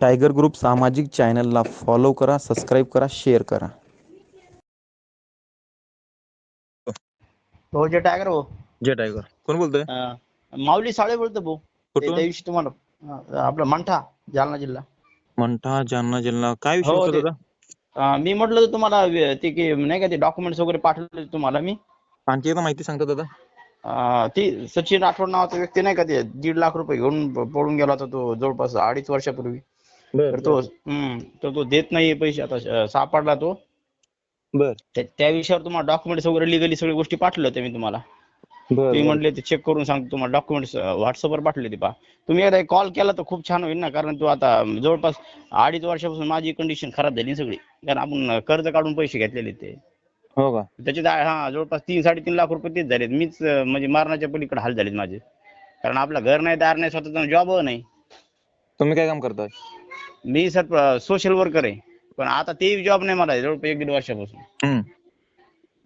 Tiger group सामाजिक चॅनलला follow करा सबस्क्राईब करा शेअर करा. हो जे टायगर भाऊ. जय टायगर. कोण बोलतोय? अं, माऊली साळे बोलतो भाऊ. ते कुठून? त्या दिवशी तुम्हाला अं, आपलं मंठा जालना जिल्हा. मंठा जालना जिल्हा. काय विषय हो, होता ते- दादा अं, मी म्हटलं होतं तुम्हाला वे- ते की नाही का ते डॉक्युमेंट्स वगैरे पाठवले होते तुम्हाला मी. आणखी एकदा माहिती सांगता दादा. अं, ती सचिन राठोड नावाचा व्यक्ती नाही का ते दीड लाख रुपये घेऊन प- पळून गेला होता तो जवळपास अडीच वर्षापूर्वी. तर तो हम्म तर तो देत नाही पैसे. आता सापडला तो. बर. त्या विषयावर तुम्हाला डॉक्युमेंट्स वगैरे लिगली सगळ्या गोष्टी पाठवल्या होत्या मी तुम्हाला. तुम्ही म्हटले ते चेक करून सांगतो तुम्हाला. डॉक्युमेंट्स व्हॉट्सअपवर पाठवले ते पहा. तुम्ही एकदा कॉल केला तर खूप छान होईल ना कारण तो आता जवळपास अडीच वर्षापासून माझी कंडिशन खराब झाली सगळी. कारण आपण कर्ज काढून पैसे घेतलेले ते. हो का? त्याचे दा- हा जवळपास तीन साडेतीन लाख रुपये तेच झालेत. मीच म्हणजे मारण्याच्या पलीकडे हाल झालेत माझे. कारण आपलं घर नाही दार नाही स्वतःचा जॉब नाही. तुम्ही काय काम करताय मी सर सोशल वर्कर आहे. पण आता ते जॉब नाही मला जवळपास एक दीड वर्षापासून. हम्म.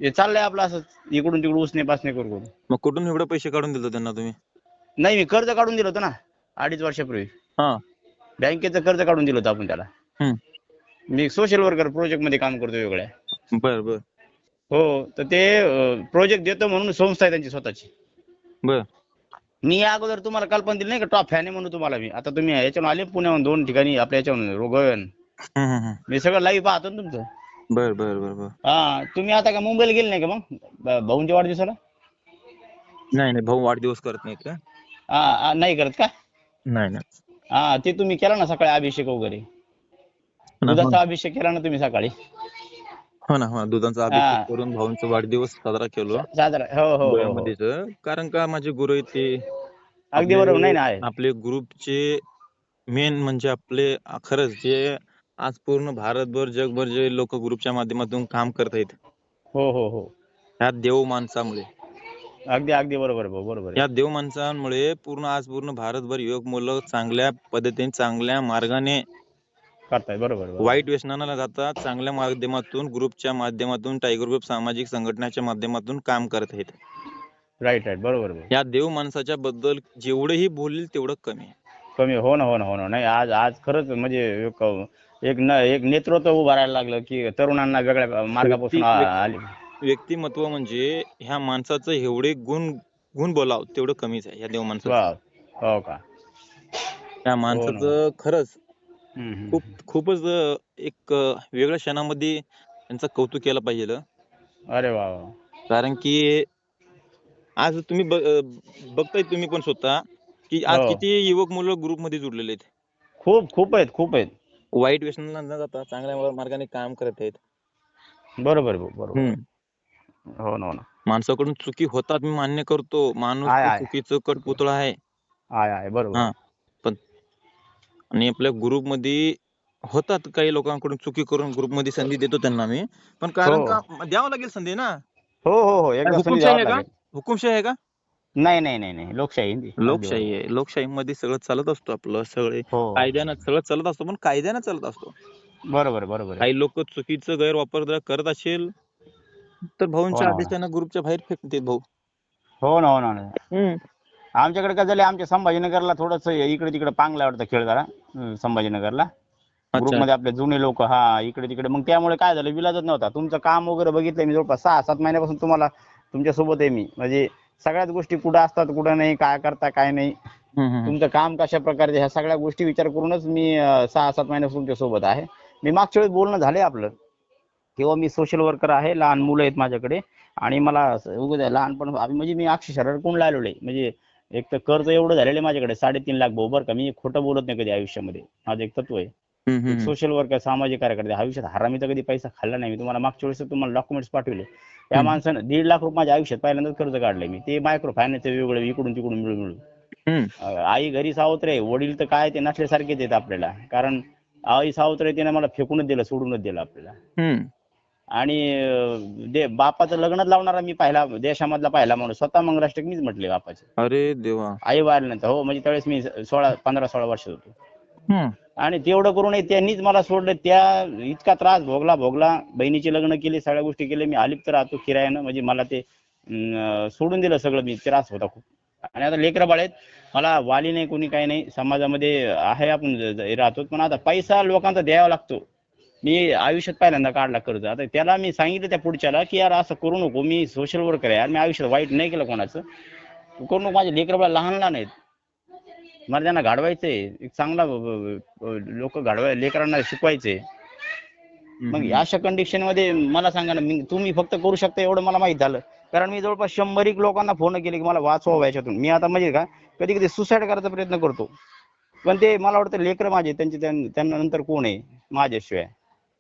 हे चाललंय आपलं असं इकडून तिकडून उसने पासने करू करू मग कुठून एवढे पैसे काढून दिले त्यांना तुम्ही? नाही मी कर्ज काढून दिलं होतं ना अडीच वर्षापूर्वी. हा. बँकेचं कर्ज काढून दिलं होतं आपण त्याला. हम्म. मी सोशल वर्कर प्रोजेक्टमध्ये काम करतो वेगळ्या. बर बर. हो तर ते प्रोजेक्ट देतो म्हणून संस्था आहे त्यांची स्वतःची. बर. मी या अगोदर तुम्हाला कल्पना दिली नाही का? टॉप फॅन आहे म्हणून तुम्हाला मी. आता तुम्ही याच्यावर आले पुण्याहून दोन ठिकाणी आपल्या याच्यावर हम्म. मी सगळं लाईव्ह पाहतो ना तुमचं. बर बर बर बर. हा तुम्ही आता का मुंबईला गेले नाही का मग? भाऊंच्या वाढदिवसाला? नाही नाही भाऊ वाढदिवस करत नाहीत का? हा हा, नाही करत का? नाही नाही. हा ते तुम्ही केला ना सकाळी अभिषेक वगैरे? हो ना, दुधाचा अभिषेक केला ना तुम्ही सकाळी? हो ना हो ना. दुधाचा हा. अभिषेक करून भाऊंचा वाढदिवस साजरा केलो. साजरा. हो हो, हो हो. कारण का माझे गुरु आहेत ते अगदी बरोबर. नाही ना आहे. आपले ग्रुपचे मेन म्हणजे आपले खरंच जे आज पूर्ण भारतभर जगभर जे लोक ग्रुपच्या माध्यमातून काम करत आहेत. हो हो हो. ह्या देव माणसामुळे. अगदी अगदी बरोबर भाऊ बरोबर आहे. या देव माणसांमुळे पूर्ण आज पूर्ण भारतभर युवक मुलं चांगल्या पद्धतीने चांगल्या मार्गाने करताय बरोबर बरोबर. वाईट व्यसनाला न जाता चांगल्या माध्यमातून ग्रुपच्या माध्यमातून टायगर ग्रुप सामाजिक संघटनेच्या माध्यमातून काम करत आहेत. राईट राईट बरोबर या देव माणसाच्या बद्दल जेवढेही बोलतील तेवढं कमी आहे. कमी हो ना हो ना हो ना. नाही आज आज खरंच म्हणजे एक एक न एक नेतृत्व उभं राहायला लागलं की तरुणांना वेगळ्या मार्गापासून आ- आले. व्यक्तिमत्व म्हणजे ह्या माणसाचं एवढे गुण गुण बोलाव तेवढं कमीच आहे या देव माणसाचं. वा हो का? त्या माणसाचं खरंच हम्म, हम्म. खूप खूपच अं, एक अं, वेगळ्या क्षणामध्ये त्यांचं कौतुक केलं पाहिजे अरे वा वा. कारण की आज तुम्ही ब- अं, बघताय तुम्ही पण स्वतः की आज हो. किती युवक मुलं ग्रुपमध्ये जुडलेले आहेत खूप खूप आहेत खूप आहेत वाईट व्यसनाला न जाता चांगल्या मार्गाने काम करत आहेत बरोबर बरोबर हम्म. हो ना हो ना माणसाकडून चुकी होतात मी मान्य करतो माणूस आहे, तो आहे. चुकीचं कटपुतळा आहे आहे आहे बरोबर हा. आणि आपल्या ग्रुपमध्ये होतात काही लोकांकडून चुकी करून ग्रुपमध्ये संधी देतो त्यांना मी पण कारण हो. का द्यावं लागेल संधी ना हो हो हो एकदा संधी हुकुमशाही द्यावाच आहे का लागेल. हुकुमशाही आहे का? नाही नाही नाही नाही. लोकशाही आहे. लोकशाही आहे. लोकशाही मध्ये सगळं चालत असतो आपलं. सगळे हो. कायद्यानं सगळं चालत असतो पण कायद्यानं चालत असतो. बरोबर बरोबर आहे. काही लोक चुकीचं गैरवापर जर करत असेल तर भाऊंच्या हो. आदेशानं ग्रुपच्या बाहेर फेकते भाऊ. हो ना हो ना हो ना. आमच्याकडे काय झालं आमच्या संभाजीनगरला थोडस इकडे तिकडे पांगला वाटतं खेळ जरा संभाजीनगरला. ग्रुप अच्छा. मध्ये आपले जुने लोक हा इकडे तिकडे. मग त्यामुळे काय झालं विलाजच नव्हता. तुमचं काम वगैरे बघितलंय मी जवळपास सहा सात महिन्यापासून तुम्हाला तुमच्यासोबत आहे मी. म्हणजे सगळ्याच गोष्टी कुठं असतात कुठं नाही काय करता काय नाही. तुमचं काम कशा प्रकारचे ह्या सगळ्या गोष्टी विचार करूनच मी अं, सहा सात महिन्यापासून तुमच्यासोबत आहे. मी मागच्या वेळेस बोलणं झालंय आपलं. किंवा मी सोशल वर्कर आहे लहान मुलं आहेत माझ्याकडे. आणि मला उगाच लहानपण म्हणजे मी अक्षरशः रडकुंडला आलेलो आहे. म्हणजे एक तर कर्ज एवढं झालेलं आहे माझ्याकडे साडेतीन लाख भाऊ बरं का मी खोटं बोलत नाही कधी आयुष्यामध्ये. माझं एक तत्व आहे. सोशल वर्कर सामाजिक कार्यकर्ते आयुष्यात हरामीचा कधी पैसा खाल्ला नाही मी. तुम्हाला मागच्या वेळेस तुम्हाला डॉक्युमेंट्स पाठवले. त्या. माणसानं दीड लाख रुपये माझ्या आयुष्यात पहिल्यांदाच कर्ज काढलंय मी. ते मायक्रो फायनान्स वेगळं इकडून तिकडून मिळून मिळून. आई घरी सावत्र वडील तर काय ते नसल्यासारखेच आहेत आपल्याला. कारण आई सावत्र तिने मला फेकूनच दिलं सोडूनच दिलं आपल्याला. आणि दे बापाचं लग्नच लावणारा मी पहिला देशामधला पहिला माणूस. स्वतः मंगराष्ट्र मीच म्हटले बापाचे. अरे देवा. आई वारल्यानंतर. हो म्हणजे त्यावेळेस मी सोळा पंधरा सोळा वर्ष होतो. आणि तेवढं करूनही त्यांनीच मला सोडलं. त्या इतका त्रास भोगला भोगला. बहिणीचे लग्न केले सगळ्या गोष्टी केल्या. मी अलिप्त राहतो किरायानं. म्हणजे मला ते सोडून दिलं सगळं. मी त्रास होता खूप. आणि आता लेकरं बाळ आहेत. मला वाली नाही कोणी काही नाही. समाजामध्ये आहे आपण राहतो. पण आता पैसा लोकांचा द्यावा लागतो. मी आयुष्यात पहिल्यांदा काढला कर्ज. आता त्याला मी सांगितलं त्या पुढच्याला की यार असं करू नको. मी सोशल वर्कर आहे. यार मी आयुष्यात वाईट नाही केलं कोणाचं. करू नको. माझे लेकरं बाळ लहान लहान आहेत. मला त्यांना घडवायचंय. एक चांगला लोक घडवाय लेकरांना शिकवायचंय. मग अशा कंडिशनमध्ये मला सांगा ना मी तुम्ही फक्त करू शकता एवढं मला माहीत झालं. कारण मी जवळपास शंभर एक लोकांना फोन केले की मला वाचवा याच्यातून. मी आता म्हणजे का कधी कधी सुसाईड करायचा प्रयत्न करतो. पण ते मला वाटतं लेकरं माझे त्यांचे त्यां- त्यांना नंतर कोण आहे? माझ्याशिवाय.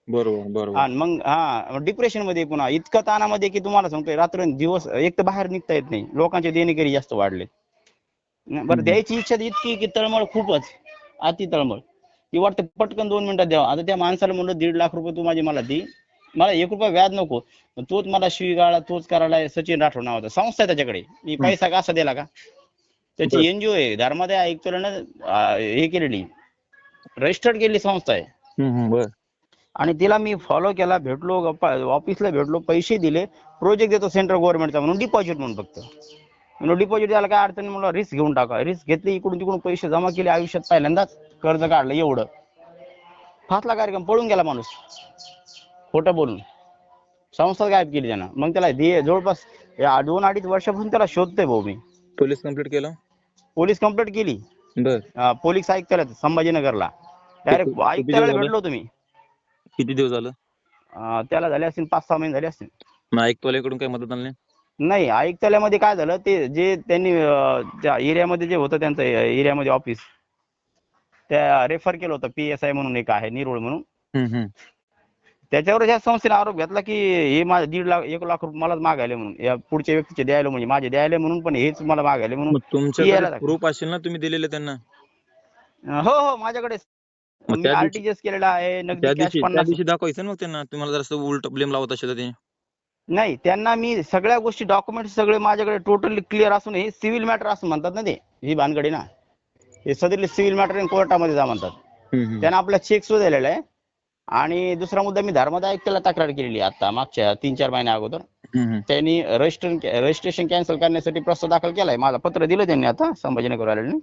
बरोबर बरोबर. मग हा डिप्रेशनमध्ये पुन्हा इतकं ताणामध्ये की तुम्हाला सांगतोय रात्र दिवस एक तर बाहेर निघता येत नाही. लोकांचे देणेकरी जास्त वाढले बरं द्यायची इच्छा इतकी की तळमळ खूपच अति तळमळ. की वाटतं पटकन दोन मिनिटात द्यावा. आता त्या माणसाला म्हणलं दीड लाख रुपये तू माझे मला दे. मला एक रुपया व्याज नको. तोच मला शिवीगाळा तोच करायला सचिन राठोड नावाचा संस्था आहे त्याच्याकडे. मी पैसा कसा दिला का? त्याची. एनजीओ आहे. धर्मादाय आयुक्तालयानं हे केलेली. रजिस्टर्ड केलेली संस्था आहे. आणि तिला मी फॉलो केला भेटलो ऑफिसला भेटलो पैसे दिले. प्रोजेक्ट देतो सेंट्रल गव्हर्नमेंटचा म्हणून डिपॉझिट म्हणून फक्त. म्हणून डिपॉझिट द्यायला काय अडचण मला रिस्क घेऊन टाका. रिस्क घेतली इकडून तिकडून पैसे जमा केले आयुष्यात पहिल्यांदाच कर्ज काढलं एवढं. फासला कार्यक्रम पळून गेला माणूस. खोटं बोलून. संस्था गायब केली त्यानं. मग त्याला दे जवळपास या दोन अडीच वर्षापासून त्याला शोधतोय भाऊ मी. पोलीस कंप्लीट केलं? पोलीस कंप्लेंट केली. अं, पोलीस आयुक्तालयात संभाजीनगरला. डायरेक्ट किती- दिवस भेटलो तुम्ही किती दिवस झालं? त्याला झाले असतील पाच सहा महिने झाले असतील. मग ऐकतोल्याकडून काही मदत आली नाही? आयुक्तालयामध्ये काय झालं ते जे त्यांनी अं, त्या एरियामध्ये जे होतं त्यांचं एरियामध्ये ऑफिस त्या रेफर केलं होतं पी एस आय म्हणून एक आहे निरोळ म्हणून हम्म, हम्म. त्याच्यावर ह्या संस्थेने आरोप घेतला की हे माझे दीड लाख एक लाख रुपये मलाच मागायले म्हणून या पुढच्या व्यक्तीचे द्यायला म्हणजे माझे द्यायले म्हणून पण हेच मला मागायले म्हणून मग यायला तुमच्याकडे लागलं. प्रूफ असेल ना तुम्ही दिलेले त्यांना हो हो माझ्याकडे मग मी त्या दिवशी- आरटीजीएस केलेला आहे नगदी कॅश दिवशी त्या पन्नास दिवशी दाखवायचं ना मग त्यांना तुम्हाला जर उलट ब्लेम लावत असेल तर ते नाही त्यांना मी सगळ्या गोष्टी डॉक्युमेंट सगळे माझ्याकडे टोटली क्लिअर असून हे सिव्हिल मॅटर असं म्हणतात ना ते ही भानगडी ना. हे सदरले सिव्हिल मॅटर कोर्टामध्ये जा म्हणतात. त्यांना आपला चेक सुद्धा दिलेला आहे. आणि दुसरा मुद्दा मी धर्मादाय आयुक्ताला तक्रार केलेली आहे आता मागच्या तीन चार महिन्या अगोदर. त्यांनी रजिस्ट्रेशन रजिस्ट्रेशन कॅन्सल करण्यासाठी प्रस्ताव दाखल केलाय. मला पत्र दिलं त्यांनी आता संभाजीनगर वाल्यांनी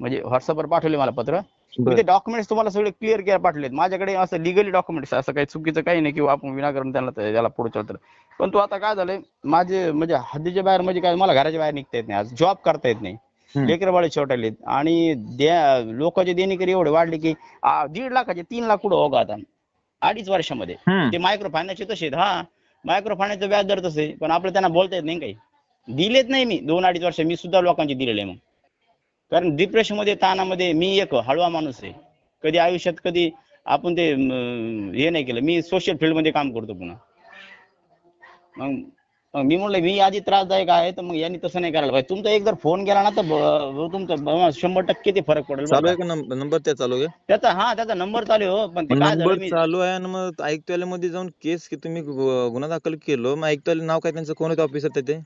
म्हणजे व्हॉट्सअपवर पाठवले मला पत्र. मी. ते डॉक्युमेंट्स तुम्हाला सगळे क्लिअर केअर पाठवलेत. माझ्याकडे असं लिगली डॉक्युमेंट्स असं काही चुकीचं काही नाही किंवा आपण विनाकारण त्यांना त्याला पुढे चालतं पण तो आता काय झालंय? माझे म्हणजे हद्दीच्या बाहेर म्हणजे काय? मला घराच्या बाहेर निघता येत नाही. आज जॉब करता येत नाही. लेकर बाळे छोटाले आणि लोकांचे देणेकरी एवढे वाढले की दीड लाखाचे तीन लाख कुठं हो का आता? अडीच वर्षामध्ये. ते मायक्रो फायनान्सचे तसे हा मायक्रो फायनान्सचं व्याज दर तसे पण आपलं त्यांना बोलता येत नाही काही. दिलेच नाही मी. दोन अडीच वर्ष मी सुद्धा लोकांचे दिलेले मग. कारण डिप्रेशनमध्ये ताणामध्ये मी एक हळवा माणूस आहे. कधी आयुष्यात कधी आपण ते हे नाही केलं. मी सोशल फील्डमध्ये काम करतो पुन्हा. मग मी म्हणलं मी आधी त्रासदायक आहे तर मग यांनी तसं नाही करायला पाहिजे. तुमचा एक जर फोन गेला ना तर तुमचा शंभर टक्के ते फरक पडेल बरं चालू आहे का. का नंबर त्या चालू आहे? त्याचा हा त्याचा नंबर चालू आहे हो. पण ते नंबर चालू आहे आणि मग आयुक्तालयामध्ये जाऊन केस की तुम्ही गुन्हा दाखल केलो. मग आयुक्तालय नाव काय? त्यांचं कोण होतं ऑफिसर तिथे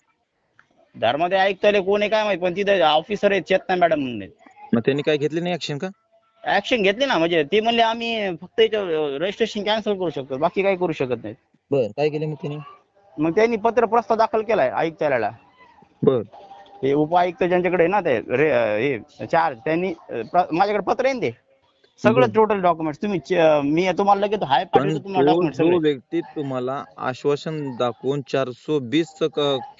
धर्मादाय आयुक्तालय कोण आहे काय माहीत पण तिथे ऑफिसर आहेत चेतना मॅडम म्हणून आहेत. मग त्यांनी काय घेतली नाही ऍक्शन का? ऍक्शन घेतली ना म्हणजे ते म्हणले आम्ही फक्त रजिस्ट्रेशन कॅन्सल करू शकतो बाकी काही करू शकत नाही बर काय केले मग त्यांनी? मग त्यांनी पत्र प्रस्ताव दाखल केलाय आयुक्तालयाला. बर. हे उपआयुक्त ज्यांच्याकडे आहे ना ते रे हे चार त्यांनी अं, प्र- माझ्याकडे पत्र आहे ना ते. सगळं. टोटल डॉक्युमेंट तुम्ही च- मी तुम्हाला लगेच हाय पण पाठवतो तुम्हाला तो डॉक्युमेंट जो सगळे. व्यक्ती तुम्हाला आश्वासन दाखवून चारशे बीस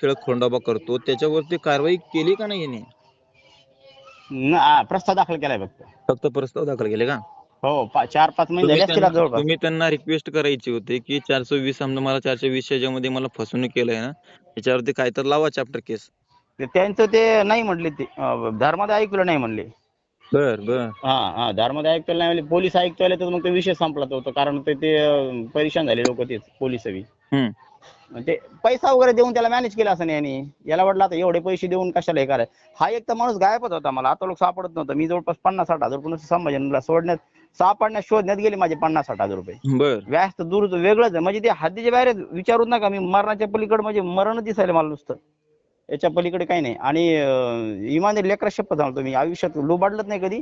खेळ खोंडाबा करतो. त्याच्यावरती कारवाई केली का नाही याने न- हा, प्रस्ताव दाखल केलाय फक्त. फक्त प्रस्ताव दाखल केले का? हो पा- चार पाच महिने तुम्ही झाले असतील त्यांना आता जवळपास. तुम्ही त्यांना रिक्वेस्ट करायची होती की चारशे वीस समजा मला चारशे वीसमध्ये मला फसवणूक केलंय ना त्याच्यावरती काय तर लावा चॅप्टर केस ते- त्यांचं ते नाही म्हणले ते अं, धर्मादाय आयुक्तालय नाही म्हणले. बर बर. हा हा धर्मादाय नाही म्हणले पोलीस आयुक्तालय तर मग ते विषय संपला तो होता कारण ते ते अं, परेशान झाले लोक तेच पोलीस बी. हम्म. मग ते पैसा वगैरे देऊन त्याला मॅनेज केलं असं नाही यांनी. याला वाटलं आता एवढे पैसे देऊन कशाला हे कराय हा एक तर माणूस गायबच होता मला आता लोक सापडत नव्हतं. मी जवळपास पन्नास साठ हजार रुपये संभाजीला सोडण्यात सापडण्यात शोधण्यात गेले माझे पन्नास साठ हजार रुपये. बर. व्याज तर दूर वेगळंच आहे. म्हणजे ते हद्दीच्या बाहेर आहे. विचारूच नका मी मरणाच्या पलीकडे म्हणजे मरणच दिसायला मला नुसतं. याच्या पलीकडे काही नाही. आणि इमानदारी लेकरा शपथ सांगतो मी. आयुष्यात लोबाडलंच नाही कधी.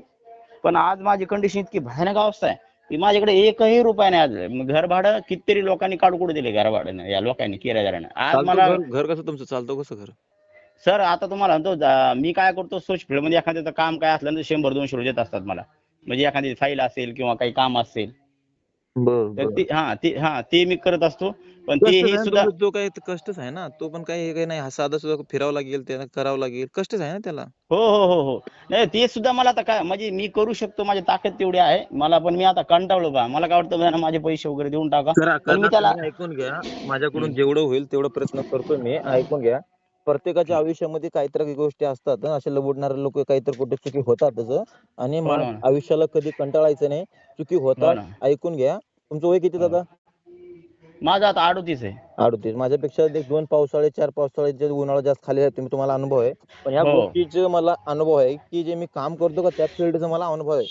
पण आज माझी कंडिशन इतकी भयानक अवस्था आहे. की माझ्याकडे एकही रुपया नाही आज. घर भाडं कितीतरी लोकांनी काढू कुठे दिले घर भाडं या लोकांनी किरायदारानं आज मला घर कसं तुमचं? चालतो कसं घर? सर आता तुम्हाला म्हणतो मी काय करतो सोशल फील्डमध्ये एखाद्याचं काम काय असलं तर शंभर दोनशे रुपये देत असतात मला. म्हणजे एखादी फाईल असेल किंवा काही काम असेल. तर ते हा ते हा ते मी करत असतो. पण ते हे सुद्धा तो काही कष्टच आहे ना? तो पण काही हे काही नाही. हा साधा सुद्धा फिरावं लागेल त्याला करावं लागेल. कष्टच आहे ना त्याला? हो हो हो हो. नाही ते सुद्धा मला आता काय म्हणजे मी करू शकतो माझी ताकद तेवढी आहे. मला पण मी आता कंटाळलो बा. मला काय वाटतं माझे पैसे वगैरे देऊन टाका. करा पण मी त्याला ऐकून घ्या. माझ्याकडून जेवढं होईल तेवढं प्रयत्न करतोय मी. ऐकून घ्या. प्रत्येकाच्या आयुष्यामध्ये काहीतरी गोष्टी असतात. असे लबडणारे लोक काहीतरी कुठे चुकी होतातच. आणि हो. आयुष्याला कधी कंटाळायचं नाही. चुकी हो होतात. ना. ऐकून घ्या. तुमचं वय किती. दादा? माझं आता अडोतीस आहे. अडतीस. माझ्यापेक्षा एक दोन पावसाळे चार पावसाळे जे उन्हाळा जास्त खाली आहे तुम्ही तुम्हाला अनुभव आहे. पण ह्या हो. गोष्टीचे मला अनुभव आहे की जे मी काम करतो का त्या फील्डचा मला अनुभव आहे.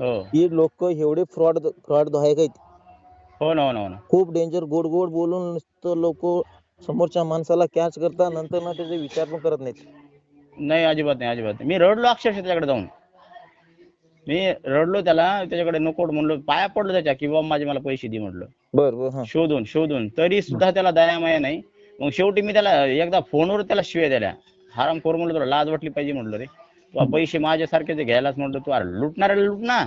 हो. की लोक एवढे फ्रॉड फ्रॉड आहेत. हो ना हो ना हो ना. खूप डेंजर गोड गोड बोलून नुसतं लोक समोरच्या माणसाला कॅच करतात नंतर ना त्याचे विचार पण करत नाहीत. नाही अजिबात नाही अजिबात नाही. मी रडलो अक्षरशः त्याच्याकडे जाऊन. मी रडलो त्याला त्याच्याकडे नको म्हणलो पाया पडलो त्याच्या की बाबा माझे मला पैसे दे म्हटलं शोधून शोधून. तरी सुद्धा त्याला दयामाया नाही. मग शेवटी मी त्याला एकदा फोनवर त्याला शिव्या दिल्या. हराम खोर म्हणलं तुला लाज वाटली पाहिजे म्हटलं रे. तू पैसे माझ्यासारखे ते घ्यायलाच म्हटलं तू अरे लुटणाऱ्याला लुट ना.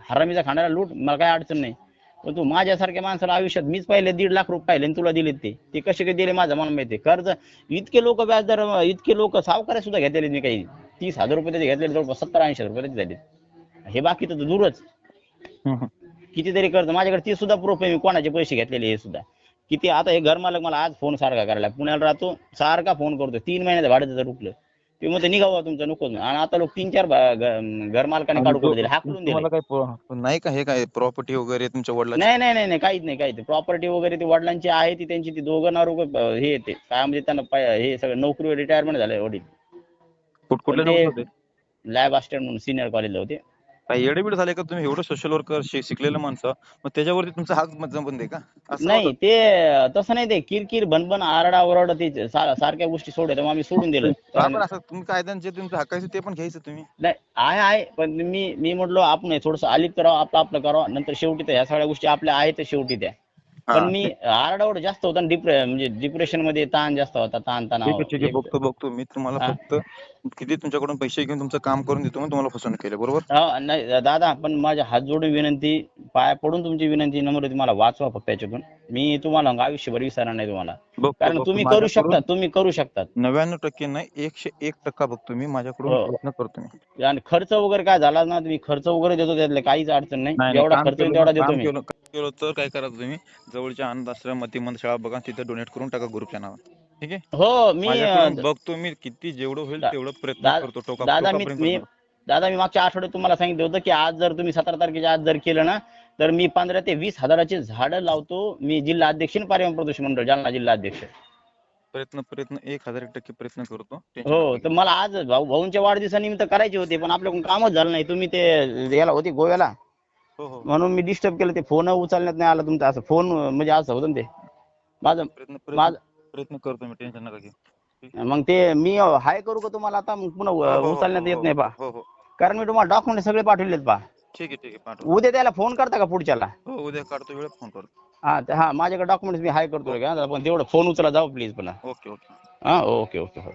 हरामीचा खाणाऱ्याला लूट मला काय अडचण नाही. पण तू माझ्यासारख्या माणसाला आयुष्यात मीच पाहिले दीड लाख रुपये पाहिले तुला दिलेत ते. ते कसे काय दिले माझं मला माहिती कर्ज इतके लोक व्याजदर इतके लोक सावकार सुद्धा घेतलेले मी काही. तीस हजार रुपये त्याचे घेतलेले जवळपास सत्तर ऐंशी हजार रुपये त्याचे झाले हे बाकी तर दूरच. कितीतरी कर्ज माझ्याकडे ते सुद्धा प्रूफ आहे मी कोणाचे पैसे घेतलेले हे सुद्धा. किती आता हे घर मालक मला आज फोन सारखा करायला पुण्याला राहतो सारखा फोन करतो तीन महिन्याचं भाडं त्याचं रुकलं. ते म्हणते निघावा तुमचं नको. आणि आता लोक तीन चार घर मालकाने काढून करून दिले हाकलून दिले. नाही का हे काय प्रॉपर्टी वगैरे तुमच्या वडिलांची? नाही नाही नाही काहीच नाही काहीच नाही. प्रॉपर्टी वगैरे ती वडिलांची आहे ती त्यांची ती दोघं नाव हे येते काय म्हणजे त्यांना हे सगळं नोकरी रिटायरमेंट झालंय वडील. कुठ- कुठले पण ते- नोकरी होते? लॅब असिस्टंट म्हणून सिनियर कॉलेजला होते. काय येडेबीड झाले का तुम्ही एवढं सोशल वर्कर शिकलेलं माणसं मग त्याच्यावरती तुमचा हात जमत आहे का असं नाही? ते तसं नाही ते किरकिर बनबन आरडा ओरडा ते सा- सारख्या गोष्टी सोडल्या मग आम्ही सोडून दिलं का बरं असं तुम्ही कायद्यांचे तुमचं हक्काचे ते पण घ्यायचं तुम्ही नाही आहे आहे पण मी मी म्हटलो आपण थोडस आलिप करावं आपलं आपलं करावं नंतर शेवटी त्या ह्या सगळ्या गोष्टी आपल्या आहेत शेवटी त्या हा. पण मी आरडाओरड जास्त होता डिप्रे म्हणजे डिप्रेशनमध्ये ताण जास्त होता ताण ठीक आहे ठीक आहे तणाव बघतो बघतो. मी तुम्हाला हा. फक्त किती तुमच्याकडून पैसे घेऊन तुमचं काम करून देतो म्हणून तुम्हाला फसवणूक केलं बरोबर? हो, नाही दादा पण माझ्या हात जोडून विनंती पाया पडून तुमची विनंती नम्र होती मला वाचवा फक्त याच्यातून. मी तुम्हाला आयुष्यभर विसरणार नाही तुम्हाला. बघतो कारण बघतो. तुम्ही करू माझ्याकडून शकता तुम्ही करू शकतात नव्याण्णव टक्के नाही एकशे एक टक्का बघतो मी माझ्याकडून हो. प्रयत्न करतो मी. आणि खर्च वगैरे काय झाला ना तुम्ही खर्च वगैरे देतो त्यातले काहीच अडचण नाही. नाही, जेवढा काम खर्च केलं तेवढा देतो काम मी. केलं काम केलं तर काय करायचं तुम्ही? जवळच्या आनंद आश्रम मतिमंद शाळा बघा तिथे डोनेट करून टाका ग्रुपच्या नावात ठीक आहे? हो मी माझ्याकडून बघतो मी किती जेवढं होईल दा- तेवढं प्रयत्न दा- करतो टोका दादा मी टोकापर्यंत मी करतो. दादा मी मागच्या आठवड्यात तुम्हाला सांगितलं होतं की आज जर तुम्ही सतरा तारखेच्या आज जर केलं ना तर मी पंधरा ते वीस हजाराची झाडं लावतो. मी जिल्हा अध्यक्ष आणि पर्यावरण प्रदूषण मंडळ जालना जिल्हा अध्यक्ष. प्रयत्न प्रयत्न एक हजार टक्के प्रयत्न करतो. हो तर. मला आज भाऊ भाऊंच्या वाढदिवसानिमित्त करायचे होते पण आपल्याकडून कामच झालं नाही. तुम्ही ते याला होते गोव्याला. हो हो. म्हणून मी डिस्टर्ब केलं ते फोन उचलण्यात नाही आला तुमचा. असं फोन म्हणजे असं होतं ना ते. माझं प्रयत्न माझं प्रयत्न प्रयत्न करतो मी टेन्शन नका घेऊ. मग ते मी हाय करू का तुम्हाला आता? मग पुन्हा हो, हो, हो, उचलण्यात येत हो, नाही पा. हो हो. कारण मी तुम्हाला डॉक्युमेंट सगळे पाठवलेत पा. ठीक आहे ठीक आहे. पाठव उद्या त्याला फोन करता का पुढच्याला? हो उद्या काढतो वेळ फोन करतो. हा ते- हा माझ्याकडे डॉक्युमेंट्स मी हाय करतो का पण तेवढं फोन उचला जाऊ प्लीज पुन्हा ओके ओके. हा ओके ओके हो.